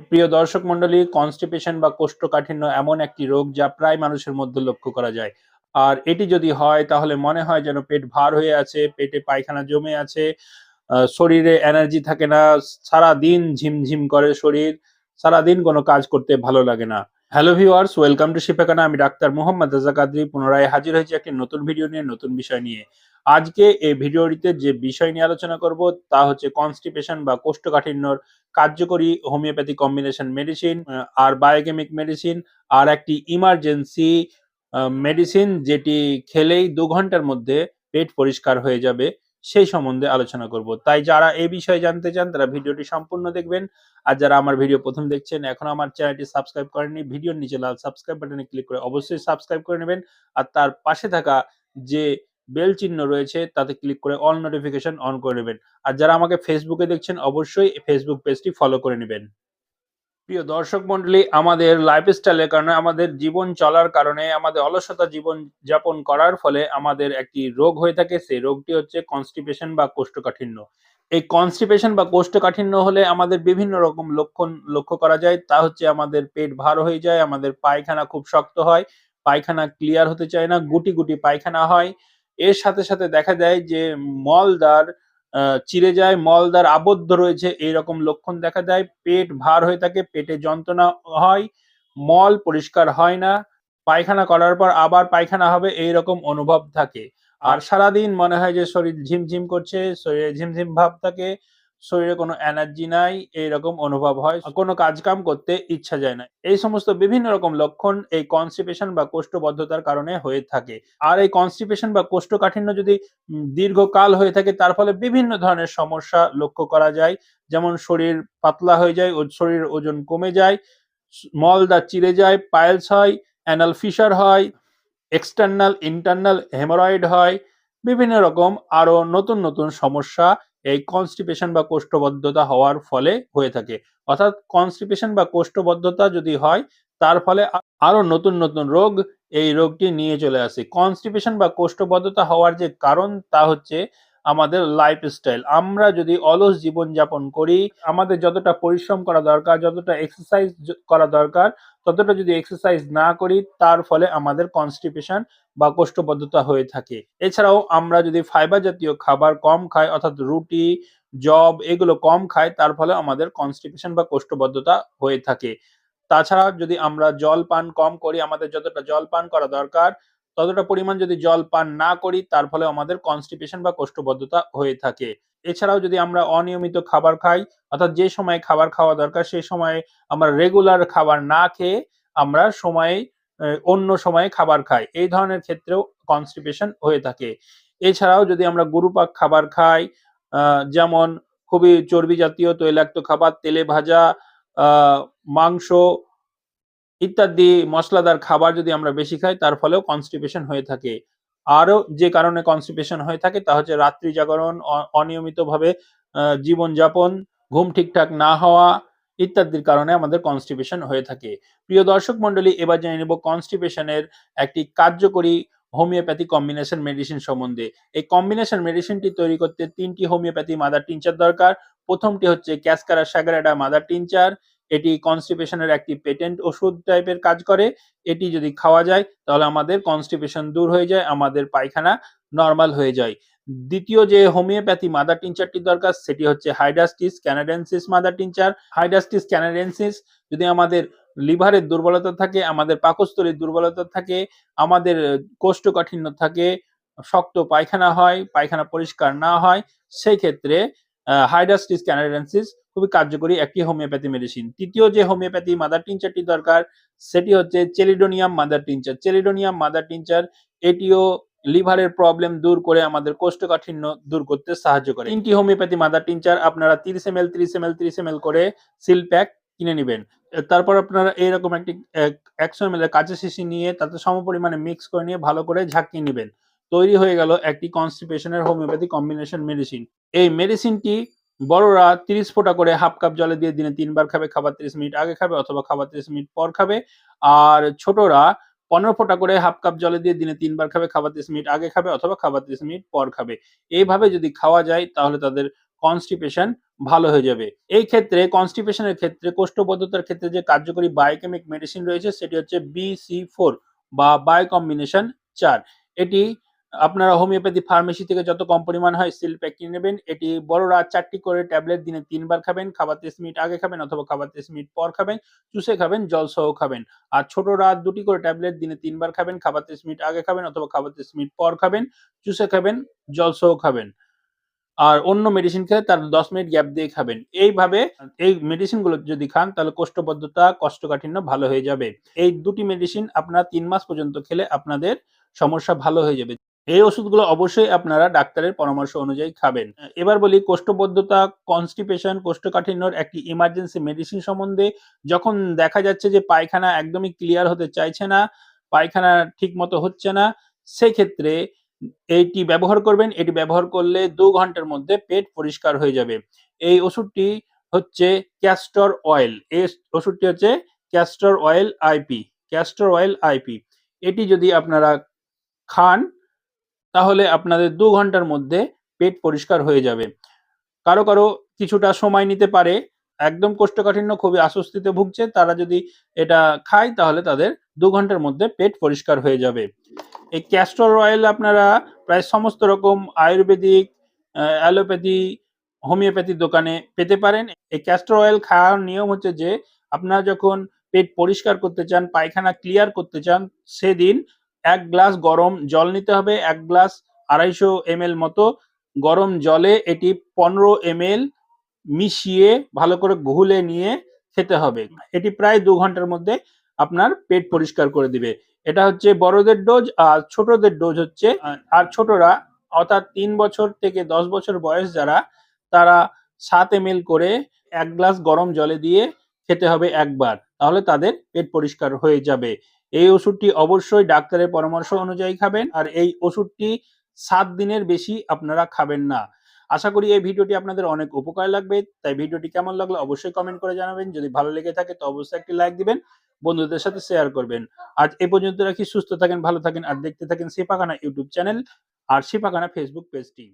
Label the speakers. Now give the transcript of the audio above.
Speaker 1: প্রিয় দর্শক মন্ডলী কনস্টিপেশন বা কোষ্ঠকাঠিন্য এমন একটি রোগ যা প্রায় মানুষের মধ্যে লক্ষ্য করা যায়। আর এটি যদি হয়, তাহলে মনে হয় যেন পেট ভার হয়ে আছে, পেটে পায়খানা জমে আছে শরীরে এনার্জি থাকে না সারা দিন ঝিমঝিম করে শরীর সারা দিন কোনো কাজ করতে ভালো লাগে না। হ্যালো ভিউয়ার্স ওয়েলকাম টু শিপেখানা আমি ডাক্তার মোহাম্মদ রাজা কাদরি পুনরায় হাজির হয়েছি একটি নতুন ভিডিও নিয়ে, নতুন বিষয় নিয়ে। আজকে এই ভিডিওটিতে যে বিষয় নিয়ে আলোচনা করব, তা হচ্ছে কনস্টিপেশন বা কোষ্ঠকাঠিন্যর কার্যকরী হোমিওপ্যাথি কম্বিনেশন মেডিসিন আর বায়োকেমিক মেডিসিন আর একটি ইমার্জেন্সি মেডিসিন যেটি খেলেই দু ঘণ্টার মধ্যে পেট পরিষ্কার হয়ে যাবে। সেই সম্বন্ধে আলোচনা করব। তাই যারা এই বিষয়ে জানতে চান, তারা ভিডিওটি সম্পূর্ণ দেখবেন। আর যারা আমার ভিডিও প্রথম দেখছেন, এখন আমার চ্যানেলটি সাবস্ক্রাইব করেননি, ভিডিওর নিচে লাল সাবস্ক্রাইব বাটনে ক্লিক করে অবশ্যই সাবস্ক্রাইব করে নেবেন। আর তার পাশে থাকা যে বেল চিহ্ন রয়েছে, তাতে ক্লিক করে অল নোটিফিকেশন অন করে নেবেন। আর যারা আমাকে ফেসবুকে দেখছেন, অবশ্যই ফেসবুক পেজটি ফলো করে নেবেন। প্রিয় দর্শক মন্ডলী আমাদের লাইফস্টাইলের কারণে, আমাদের জীবন চলার কারণে, আমাদের অলসতা জীবন যাপন করার ফলে আমাদের একটি রোগ হয়ে থাকে। সেই রোগটি হচ্ছে কনস্টিপেশন বা কোষ্ঠকাঠিন্য। এই কনস্টিপেশন বা কোষ্ঠকাঠিন্য হলে আমাদের বিভিন্ন রকম লক্ষণ লক্ষ্য করা যায়। তা হচ্ছে আমাদের পেট ভার হয়ে যায়, আমাদের পায়খানা খুব শক্ত হয়, পায়খানা ক্লিয়ার হতে চায় না, গুটি গুটি পায়খানা হয়। এর সাথে সাথে দেখা যায় যে মলদার চিড়ে যায় মলদার আবদ্ধ রয়েছে, এইরকম লক্ষণ দেখা দেয়। পেট ভার হয়ে থাকে, পেটে যন্ত্রণা হয়, মল পরিষ্কার হয় না, পায়খানা করার পর আবার পায়খানা হবে এই রকম অনুভব থাকে। আর সারাদিন মনে হয় যে শরীর ঝিমঝিম করছে, শরীরে ঝিমঝিম ভাব থাকে শরীরে কোনো এনার্জি নাই, এইরকম অনুভব হয়, কোনো কাজ কাম করতে ইচ্ছা যায় না। এই সমস্ত বিভিন্ন রকম লক্ষণ এই কনস্টিপেশন বা কোষ্ঠবদ্ধতার কারণে হয়ে থাকে। আর এই কনস্টিপেশন বা কোষ্ঠকাঠিন্য যদি দীর্ঘকাল হয়ে থাকে, তার ফলে বিভিন্ন ধরনের সমস্যা লক্ষ্য করা যায়। যেমন শরীর পাতলা হয়ে যায়, ও, শরীরের ওজন কমে যায়, মলদা চিড়ে যায় পাইলস হয় অ্যানাল ফিশার হয় এক্সটার্নাল ইন্টারনাল হেমোরয়েড হয়, বিভিন্ন রকম আরও নতুন নতুন সমস্যা এই কনস্টিপেশন বা কোষ্ঠবদ্ধতা হওয়ার ফলে হয়ে থাকে। অর্থাৎ কনস্টিপেশন বা কোষ্ঠবদ্ধতা যদি হয়, তার ফলে আরও নতুন নতুন রোগ এই রোগটি নিয়ে চলে আসে। কনস্টিপেশন বা কোষ্ঠবদ্ধতা হওয়ার যে কারণ, তা হচ্ছে আমাদের লাইফস্টাইল আমরা যদি অলস জীবন যাপন করি, আমাদের যতটা পরিশ্রম করা দরকার, যতটা এক্সারসাইজ করা দরকার, ততটা যদি এক্সারসাইজ না করি, তার ফলে আমাদের কনস্টিপেশন বা কোষ্ঠবদ্ধতা হয়ে থাকে। এছাড়াও আমরা যদি ফাইবার জাতীয় খাবার কম খাই, অর্থাৎ রুটি জব এগুলো কম খাই, তার ফলে আমাদের কনস্টিপেশন বা কোষ্ঠবদ্ধতা হয়ে থাকে। তাছাড়া যদি আমরা জল পান কম করি, আমাদের যতটা জল পান করা দরকার ততটা পরিমাণ যদি জল পান না করি, তার ফলে আমাদের কনস্টিপেশন বা কোষ্ঠবদ্ধতা হয়ে থাকে। এছাড়াও যদি আমরা অনিয়মিত খাবার খাই, অর্থাৎ যে সময় খাবার খাওয়া দরকার সেই সময়ে আমরা রেগুলার খাবার না খেয়ে আমরা সময়ে অন্য সময়ে খাবার খাই। এই ধরনের ক্ষেত্রেও কনস্টিপেশন হয়ে থাকে। এছাড়াও যদি আমরা গুরুপাক খাবার খাই যেমন খুবই চর্বি জাতীয় তৈলাক্ত খাবার, তেলে ভাজা মাংস ইত্যাদি মশলাদার খাবার যদি আমরা বেশি খাই, তার ফলেও কনস্টিপেশন হয়ে থাকে। আরও যে কারণে কনস্টিপেশন হয়ে থাকে, তা হচ্ছে রাত্রি জাগরণ অনিয়মিতভাবে জীবনযাপন, ঘুম ঠিকঠাক না হওয়া ইত্যাদির কারণে আমাদের কনস্টিপেশন হয়ে থাকে। প্রিয় দর্শক মন্ডলী এবার জেনে নেব কনস্টিপেশনের একটি কার্যকরী হোমিওপ্যাথি কম্বিনেশন মেডিসিন সম্বন্ধে। এই কম্বিনেশন মেডিসিনটি তৈরি করতে তিনটি হোমিওপ্যাথি মাদার টিনচার দরকার। প্রথমটি হচ্ছে ক্যাসকারা স্যাগারেডা মাদার টিনচার এটি কনস্টিপেশনের একটি পেটেন্ট ওষুধ টাইপের কাজ করে। এটি যদি খাওয়া যায়, তাহলে আমাদের কনস্টিপেশন দূর হয়ে যায়, আমাদের পায়খানা নর্মাল হয়ে যায়। দ্বিতীয় যে হোমিওপ্যাথি মাদার টিনচারটি দরকার, সেটি হচ্ছে Hydrastis canadensis mother tincture Hydrastis canadensis যদি আমাদের লিভারের দুর্বলতা থাকে, আমাদের পাকস্থলীর দুর্বলতা থাকে, আমাদের কোষ্ঠকাঠিন্য থাকে, শক্ত পায়খানা হয়, পায়খানা পরিষ্কার না হয়, সেই ক্ষেত্রে হাইডাস্টিস ক্যানাডেন্সিস খুবই কার্যকরী একটি হোমিওপ্যাথি মেডিসিন তৃতীয় যে হোমিওপ্যাথি মাদার টিনচারটি দরকার, সেটি হচ্ছে chelidonium mother tincture chelidonium mother tincture এটিও লিভারের প্রবলেম দূর করে আমাদের কোষ্ঠকাঠিন্য দূর করতে সাহায্য করে। তিনটি হোমিওপ্যাথি মাদার টিনচার আপনারা তিরিশ এম এল তিরিশ এম এল তিরিশ এম এল করে সিল প্যাক কিনে নেবেন। তারপর আপনারা এইরকম একটি একশো এম এল কাঁচা শিশি নিয়ে তাতে সমপরিমাণে মিক্স করে নিয়ে ভালো করে ঝাঁকিয়ে নেবেন। তৈরি হয়ে গেল একটি কনস্টিপেশনের হোমিওপ্যাথি কম্বিনেশন মেডিসিন এই মেডিসিনটি বড়রা তিরিশ ফোঁটা করে হাফ কাপ জলে দিয়ে দিনে তিনবার খাবে, খাবার তিরিশ মিনিট আগে খাবে অথবা খাবার তিরিশ মিনিট পর খাবে। আর ছোটরা পনেরো ফোঁটা করে হাফ কাপ জলে দিয়ে দিনে তিনবার খাবে, খাবার তিরিশ মিনিট আগে খাবে অথবা খাবার তিরিশ মিনিট পর খাবে। এইভাবে যদি খাওয়া যায় তাহলে তাদের কনস্টিপেশন ভালো হয়ে যাবে। এই ক্ষেত্রে কনস্টিপেশনের ক্ষেত্রে কোষ্ঠবদ্ধতার ক্ষেত্রে যে কার্যকরী বায়োকেমিক মেডিসিন রয়েছে সেটি হচ্ছে বিসি ফোর বা বায়ো কম্বিনেশন চার। এটি আপনারা হোমিওপ্যাথি ফার্মেসি থেকে যত কম পরিমাণ হয় সিল প্যাক কিনে নেবেন। এটি বড়রা চারটি করে ট্যাবলেট দিনে তিনবার খাবেন, খাবার তেইশ মিনিট আগে খাবেন অথবা খাবার তেইশ মিনিট পর খাবেন, চুষে খাবেন, জল সহ খাবেন। আর ছোটরা দুটি করে ট্যাবলেট দিনে তিনবার খাবেন, খাবার তেইশ মিনিট আগে খাবেন অথবা খাবার তেইশ মিনিট পর খাবেন, চুষে খাবেন, জল সহ খাবেন। আর অন্য মেডিসিন খেলে তার দশ মিনিট গ্যাপ দিয়ে খাবেন। এইভাবে এই মেডিসিনগুলো যদি খান, তাহলে কোষ্ঠবদ্ধতা, কষ্টকাঠিন্য ভালো হয়ে যাবে। এই দুটি মেডিসিন আপনারা তিন মাস পর্যন্ত খেলে আপনাদের সমস্যা ভালো হয়ে যাবে। এই ওষুধগুলো অবশ্যই আপনারা ডাক্তারের পরামর্শ অনুযায়ী খাবেন। এবার বলি কোষ্ঠবদ্ধতা কনস্টিপেশন কোষ্ঠকাঠিন্যর একটি ইমার্জেন্সি মেডিসিন সম্বন্ধে। যখন দেখা যাচ্ছে যে পায়খানা একদমই ক্লিয়ার হতে চাইছে না, পায়খানা ঠিক মতো হচ্ছে না, সেক্ষেত্রে এইটি ব্যবহার করবেন। এটি ব্যবহার করলে দু ঘণ্টার মধ্যে পেট পরিষ্কার হয়ে যাবে। এই ওষুধটি হচ্ছে ক্যাস্টর অয়েল এই ওষুধটি হচ্ছে castor oil IP castor oil IP এটি যদি আপনারা খান তাহলে আপনাদের দু ঘণ্টার মধ্যে পেট পরিষ্কার হয়ে যাবে। কারও কারও কিছুটা সময় নিতে পারে, একদম কোষ্ঠকাঠিন্য, খুবই আশ্বস্তিতে ভুগছে, তারা যদি এটা খায় তাহলে তাদের দু ঘণ্টার মধ্যে পেট পরিষ্কার হয়ে যাবে। এই ক্যাস্টর অয়েল আপনারা প্রায় সমস্ত রকম আয়ুর্বেদিক অ্যালোপ্যাথি, হোমিওপ্যাথি দোকানে পেতে পারেন। এই ক্যাস্টর অয়েল খাওয়ার নিয়ম হচ্ছে যে, আপনারা যখন পেট পরিষ্কার করতে চান, পায়খানা ক্লিয়ার করতে চান, সেদিন এক গ্লাস গরম জল নিতে হবে, এক গ্লাস আড়াইশো এম মতো গরম জলে এটি পনেরো এম মিশিয়ে ভালো করে ঘুলে নিয়ে খেতে হবে। এটি প্রায় দু ঘণ্টার মধ্যে আপনার পেট পরিষ্কার করে দিবে। এটা হচ্ছে বড়দের ডোজ আর ছোটদের ডোজ হচ্ছে আর ছোটরা অর্থাৎ তিন বছর থেকে দশ বছর বয়স যারা, তারা সাত এম করে এক গ্লাস গরম জলে দিয়ে খেতে হবে একবার। তাহলে তাদের পেট পরিষ্কার হয়ে যাবে। এই ওষুধটি অবশ্যই ডাক্তারের পরামর্শ অনুযায়ী খাবেন আর এই ওষুধটি সাত দিনের বেশি আপনারা খাবেন না। আশা করি এই ভিডিওটি আপনাদের অনেক উপকার লাগবে। তাই ভিডিওটি কেমন লাগল অবশ্যই কমেন্ট করে জানাবেন। যদি ভালো লেগে থাকে তো অবশ্যই একটি লাইক দিবেন, বন্ধুদের সাথে শেয়ার করবেন। আজ এ পর্যন্ত রাখি। সুস্থ থাকেন, ভালো থাকেন, আর দেখতে থাকেন সিপাখানা ইউটিউব চ্যানেল আর সিপাখানা ফেসবুক পেজটি